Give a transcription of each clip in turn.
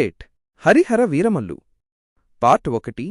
Eight Harihara Veeramallu. Part ఒకటి.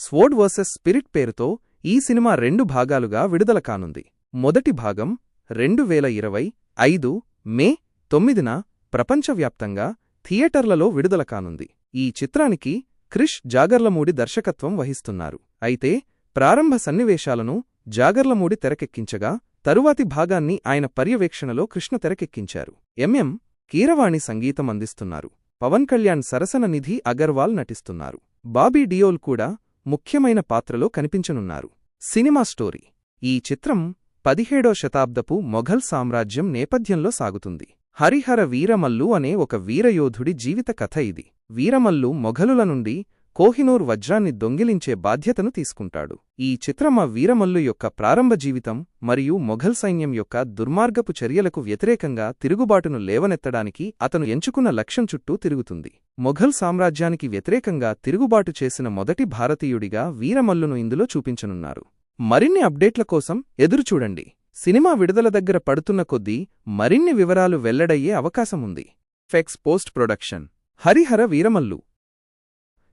Sword versus spirit పేరుతో ఈ సినిమా రెండు భాగాలుగా విడుదల కానుంది. మొదటి భాగం రెండు వేల ఇరవై ఐదు మే తొమ్మిదిన ప్రపంచవ్యాప్తంగా థియేటర్లలో విడుదల కానుంది. ఈ చిత్రానికి క్రిష్ జాగర్లమూడి దర్శకత్వం వహిస్తున్నారు. అయితే ప్రారంభ సన్నివేశాలను జాగర్లమూడి తెరకెక్కించగా తరువాతి భాగాన్ని ఆయన పర్యవేక్షణలో కృష్ణ తెరకెక్కించారు. ఎంఎం కీరవాణి సంగీతం అందిస్తున్నారు. పవన్ కళ్యాణ్ సరసన నిధి అగర్వాల్ నటిస్తున్నారు. బాబీ డియోల్ కూడా ముఖ్యమైన పాత్రలో కనిపించనున్నారు. Cinema story. ఈ చిత్రం పదిహేడో శతాబ్దపు మొఘల్ సామ్రాజ్యం నేపథ్యంలో సాగుతుంది. హరిహర వీరమల్లు అనే ఒక వీరయోధుడి జీవిత కథ ఇది. వీరమల్లు మొఘలుల నుండి కోహినూర్ వజ్రాన్ని దొంగిలించే బాధ్యతను తీసుకుంటాడు. ఈ చిత్రమ వీరమల్లు యొక్క ప్రారంభ జీవితం మరియు మొఘల్ సైన్యం యొక్క దుర్మార్గపు చర్యలకు వ్యతిరేకంగా తిరుగుబాటును లేవనెత్తడానికి అతను ఎంచుకున్న లక్ష్యం చుట్టూ తిరుగుతుంది. మొఘల్ సామ్రాజ్యానికి వ్యతిరేకంగా తిరుగుబాటు చేసిన మొదటి భారతీయుడిగా వీరమల్లును ఇందులో చూపించనున్నారు. మరిన్ని అప్డేట్ల కోసం ఎదురుచూడండి. సినిమా విడుదల దగ్గర పడుతున్న కొద్దీ మరిన్ని వివరాలు వెల్లడయ్యే అవకాశముంది ఫెక్స్ post production. Harihara Veeramallu.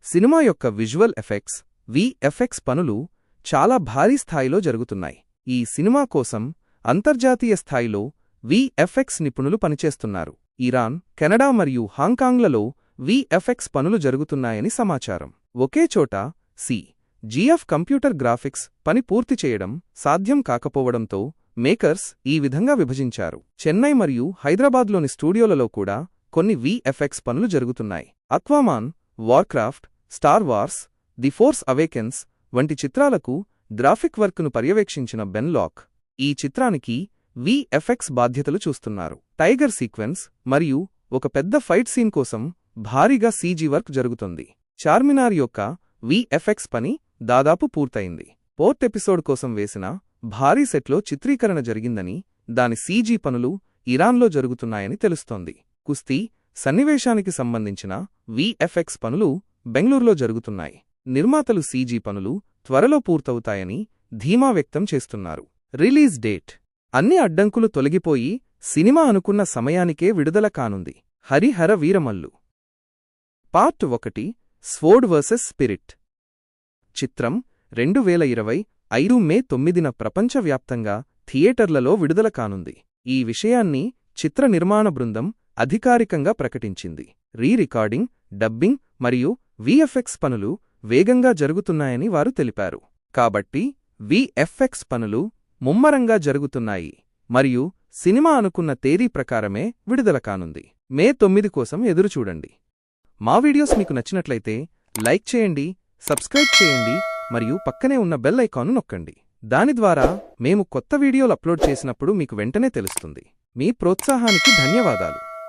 Cinema యొక్క విజువల్ ఎఫెక్ట్స్ విఎఫ్ఎక్స్ పనులు చాలా భారీ స్థాయిలో జరుగుతున్నాయి. ఈ సినిమా కోసం అంతర్జాతీయ స్థాయిలో విఎఫ్ఎక్స్ నిపుణులు పనిచేస్తున్నారు. ఇరాన్ కెనడా మరియు హాంకాంగ్లలో విఎఫ్ఎక్స్ పనులు జరుగుతున్నాయని సమాచారం. ఒకే చోట సి జిఎఫ్ కంప్యూటర్ గ్రాఫిక్స్ పని పూర్తి చేయడం సాధ్యం కాకపోవడంతో మేకర్స్ ఈ విధంగా విభజించారు. చెన్నై మరియు హైదరాబాద్లోని స్టూడియోలలో కూడా కొన్ని విఎఫ్ఎక్స్ పనులు జరుగుతున్నాయి. Aquaman Warcraft Star Wars The Force Awakens వంటి చిత్రాలకు గ్రాఫిక్ వర్క్ను పర్యవేక్షించిన బెన్లాక్ ఈ చిత్రానికి విఎఫ్ఎక్స్ బాధ్యతలు చూస్తున్నారు. టైగర్ సీక్వెన్స్ మరియు ఒక పెద్ద ఫైట్ సీన్ కోసం భారీగా సీజీ వర్క్ జరుగుతుంది. చార్మినార్ యొక్క విఎఫ్ఎక్స్ పని దాదాపు పూర్తయింది. పోర్ట్ ఎపిసోడ్ కోసం వేసిన భారీ సెట్లో చిత్రీకరణ జరిగిందని దాని సీజీ పనులు ఇరాన్లో జరుగుతున్నాయని తెలుస్తోంది. కుస్తీ సన్నివేశానికి సంబంధించిన విఎఫ్ఎక్స్ పనులు బెంగళూరులో జరుగుతున్నాయి. నిర్మాతలు సీజీ పనులు త్వరలో పూర్తవుతాయని ధీమా వ్యక్తం చేస్తున్నారు. Release date. అన్ని అడ్డంకులు తొలగిపోయి సినిమా అనుకున్న సమయానికే విడుదల కానుంది. హరిహర వీరమల్లు. పార్ట్ ఒకటి. Sword versus spirit. చిత్రం రెండు వేల ఇరవై ఐదు మే తొమ్మిదిన ప్రపంచవ్యాప్తంగా థియేటర్లలో విడుదల కానుంది. ఈ విషయాన్ని చిత్ర నిర్మాణ బృందం అధికారికంగా ప్రకటించింది. రీ రికార్డింగ్ డబ్బింగ్ మరియు విఎఫ్ఎక్స్ పనులు వేగంగా జరుగుతున్నాయని వారు తెలిపారు. కాబట్టి విఎఫ్ఎక్స్ పనులు ముమ్మరంగా జరుగుతున్నాయి మరియు సినిమా అనుకున్న తేదీ ప్రకారమే విడుదల కానుంది. మే తొమ్మిది కోసం ఎదురుచూడండి. మా వీడియోస్ మీకు నచ్చినట్లయితే లైక్ చేయండి సబ్స్క్రైబ్ చేయండి మరియు పక్కనే ఉన్న బెల్ ఐకాను నొక్కండి. దాని ద్వారా మేము కొత్త వీడియోలు అప్లోడ్ చేసినప్పుడు మీకు వెంటనే తెలుస్తుంది. మీ ప్రోత్సాహానికి ధన్యవాదాలు.